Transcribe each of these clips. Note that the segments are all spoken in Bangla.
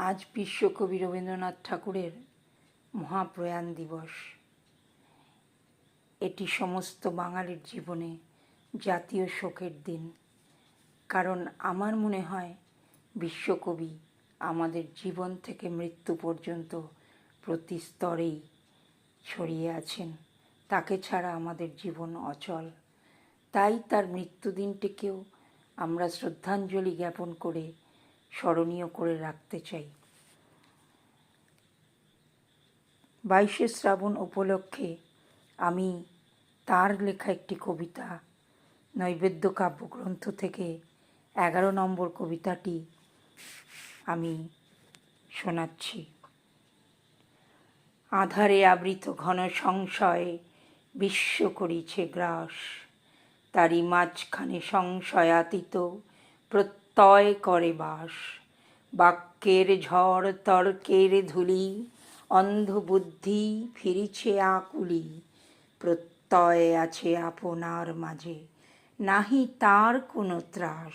আজ বিশ্বকবি রবীন্দ্রনাথ ঠাকুরের মহাপ্রয়াণ দিবস। এটি সমস্ত বাঙালির জীবনে জাতীয় শোকের দিন। কারণ আমার মনে হয়, বিশ্বকবি আমাদের জীবন থেকে মৃত্যু পর্যন্ত প্রতি স্তরেই ছড়িয়ে আছেন। তাকে ছাড়া আমাদের জীবন অচল। তাই তার মৃত্যুদিনটিকেও আমরা শ্রদ্ধাঞ্জলি জ্ঞাপন করে স্মরণীয় করে রাখতে চাই। বাইশে শ্রাবণ উপলক্ষে আমি তার লেখা একটি কবিতা, নৈবেদ্য কাব্যগ্রন্থ থেকে এগারো নম্বর কবিতাটি আমি শোনাচ্ছি। আধারে আবৃত ঘন সংশয়ে বিশ্ব করিছে গ্রাস, তারই মাঝখানে সংশয়াতীত প্রত্যয় করে বাস। বাক্যের ঝড় তর্কের ধুলি, অন্ধবুদ্ধি ফিরিছে আকুলি। প্রত্যয় আছে আপনার মাঝে, নাহি তার কোনো ত্রাস।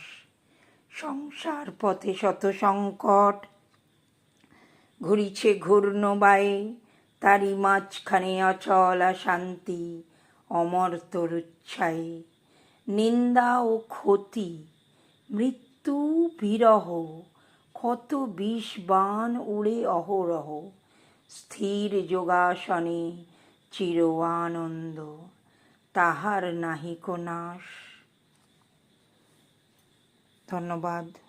সংসার পথে শত সংকট ঘুরিছে ঘূর্ণবায়ে তারই মাঝখানে অচল শান্তি অমর তরুচ্ছায়ে নিন্দা ও ক্ষতি, মৃত্যু বিরহ কত বিষ বান উড়ে অহরহ। স্থির যোগাসনে চির আনন্দ তাহার নাহিক নাশ। ধন্যবাদ।